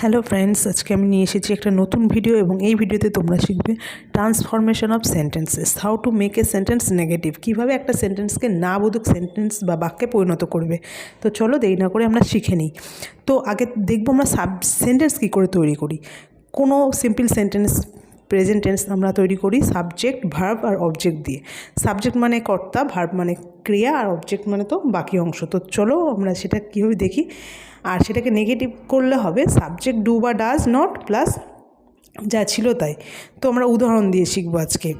Hello friends আজকে আমি নিয়ে এসেছি একটা নতুন ভিডিও এবং এই ভিডিওতে তোমরা শিখবে transformation of sentences how to make a sentence negative কীভাবে একটা সেন্টেন্সকে না বোধক সেন্টেন্স বা বাক্যে পরিণত করবে। তো চলো দেরি না করে আমরা শিখে নিই। তো আগে দেখব আমরা সাব সেন্টেন্স কী করে তৈরি করি। কোনো সিম্পল সেন্টেন্স প্রেজেন্ট টেন্স আমরা তৈরি করি সাবজেক্ট ভার্ব আর অবজেক্ট দিয়ে। সাবজেক্ট মানে কর্তা ভার্ব মানে ক্রিয়া আর অবজেক্ট মানে তো বাকি অংশ। তো চলো আমরা সেটা কীভাবে দেখি? আর সেটাকে নেগেটিভ করলে হবে সাবজেক্ট ডু বা ডাজ নট প্লাস যা ছিল তাই। তো আমরা উদাহরণ দিয়ে শিখব আজকে।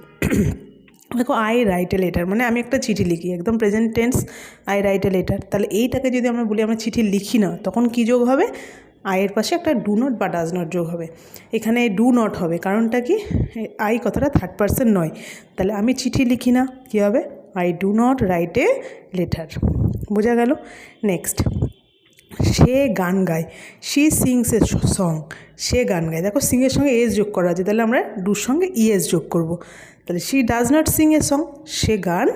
দেখো আই রাইট এ লেটার মানে আমি একটা চিঠি লিখি, একদম present tense I write a letter তাহলে এইটাকে যদি আমরা বলি আমরা চিঠি লিখি না, তখন কী যোগ হবে? আয়ের পাশে একটা ডু নট বা ডাজ নট যোগ হবে। এখানে ডু নট হবে, কারণটা কি? আই কথাটা থার্ড পার্সন নয়। তাহলে আমি চিঠি লিখি না, কী হবে? I do not write a letter বোঝা গেল? নেক্সট সে গান গায়। শি সিংস এ সং সে গান গায়। দেখো সিংয়ের সঙ্গে এস যোগ করা আছে, তাহলে আমরা ডুর সঙ্গে ইএস যোগ করব। তাহলে she does not sing a song সে গান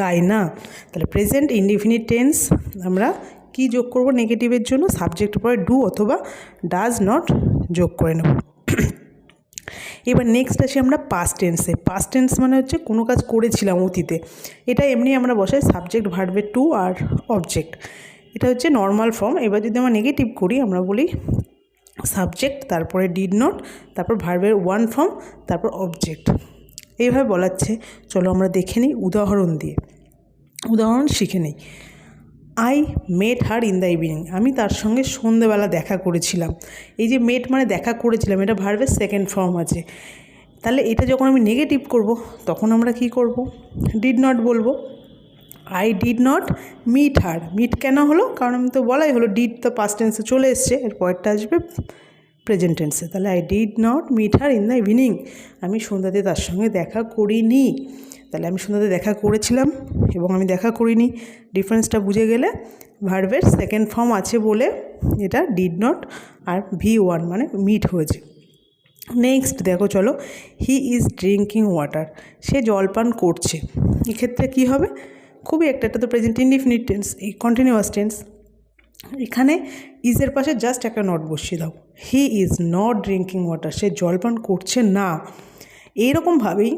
গায় না। তাহলে প্রেজেন্ট ইনডিফিনিট টেন্স আমরা কি যোগ করব নেগেটিভের জন্য? সাবজেক্ট পরে ডু অথবা ডাজ নট যোগ করে নেব। এবার নেক্সট আসি আমরা পাস্ট টেন্সে পাস্ট টেন্স মানে হচ্ছে কোনো কাজ করেছিলাম অতীতে। এটা এমনি আমরা বসাই সাবজেক্ট ভার্বের টু আর অবজেক্ট এটা হচ্ছে নর্মাল ফর্ম এবার যদি আমরা নেগেটিভ করি, আমরা বলি সাবজেক্ট তারপরে ডিড নট তারপর ভার্বের ওয়ান ফর্ম তারপর অবজেক্ট এইভাবে বলাচ্ছে। চলো আমরা দেখে নিই উদাহরণ দিয়ে। উদাহরণ শিখে নিই। I met her in the evening আমি তার সঙ্গে সন্ধেবেলা দেখা করেছিলাম। এই যে মেট মানে দেখা করেছিলাম, এটা ভার্বের সেকেন্ড ফর্ম আছে। তাহলে এটা যখন আমি নেগেটিভ করব, তখন আমরা কি করব? ডিড নট বলব। I did not meet her meet কেন হলো? কারণ আমি তো বলাই হলো ডিড তো পাস্ট টেন্সে চলে এসছে, এর পরেরটা আসবে। প্রেজেন্ট টেন্সে তাহলে I did not meet her in the evening আমি সন্ধ্যাতে তার সঙ্গে দেখা করিনি। তাহলে আমি সন্ধ্যাতে দেখা করেছিলাম এবং আমি দেখা করিনি। ডিফারেন্সটা বুঝে গেলে ভার্বের সেকেন্ড ফর্ম আছে বলে এটা ডিড নট আর ভি ওয়ান মানে মিট হয়েছে। নেক্সট দেখো চলো হি ইজ ড্রিঙ্কিং ওয়াটার সে জল পান করছে। এক্ষেত্রে কী হবে? খুবই একটা, এটা তো প্রেজেন্ট ইনডিফিনিট টেন্স এই কন্টিনিউয়াস টেন্স এখানে ইজের পাশে জাস্ট একটা নট বসিয়ে দাও। He is not drinking water সে জলপান করছে না। এইরকমভাবেই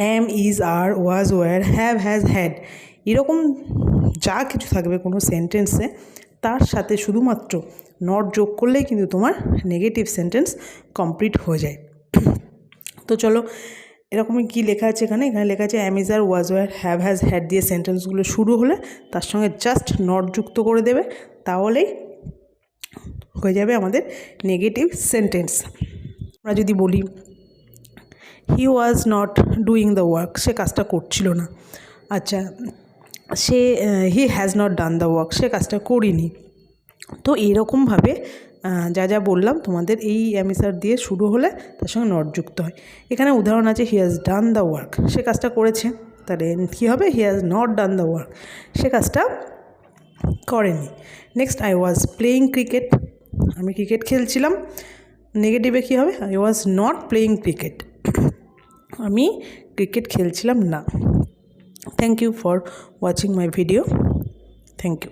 am is are was were have has had এরকম যা কিছু থাকবে কোনো সেন্টেন্সে তার সাথে শুধুমাত্র নট যোগ করলেই কিন্তু তোমার নেগেটিভ সেন্টেন্স কমপ্লিট হয়ে যায়। তো চলো এরকমই কী লেখা আছে এখানে? এখানে লেখা আছে am is are was were have has had দিয়ে সেন্টেন্সগুলো শুরু হলে তার সঙ্গে জাস্ট নট যুক্ত করে দেবে, তাহলেই হয়ে যাবে আমাদের নেগেটিভ সেন্টেন্স আমরা যদি বলি he was not doing the work সে কাজটা করছিল না। আচ্ছা সে he has not done the work সে কাজটা করিনি। তো এরকমভাবে যা যা বললাম তোমাদের এই অ্যামিসার দিয়ে শুরু হলে তার সঙ্গে নট যুক্ত হয়। এখানে উদাহরণ আছে he has done the work সে কাজটা করেছে, তাহলে কী হবে? He has not done the work সে কাজটা করেনি। Next I was playing cricket আমি ক্রিকেট খেলছিলাম। নেগেটিভে কী হবে? I was not playing cricket আমি ক্রিকেট খেলছিলাম না। Thank you for watching my video thank you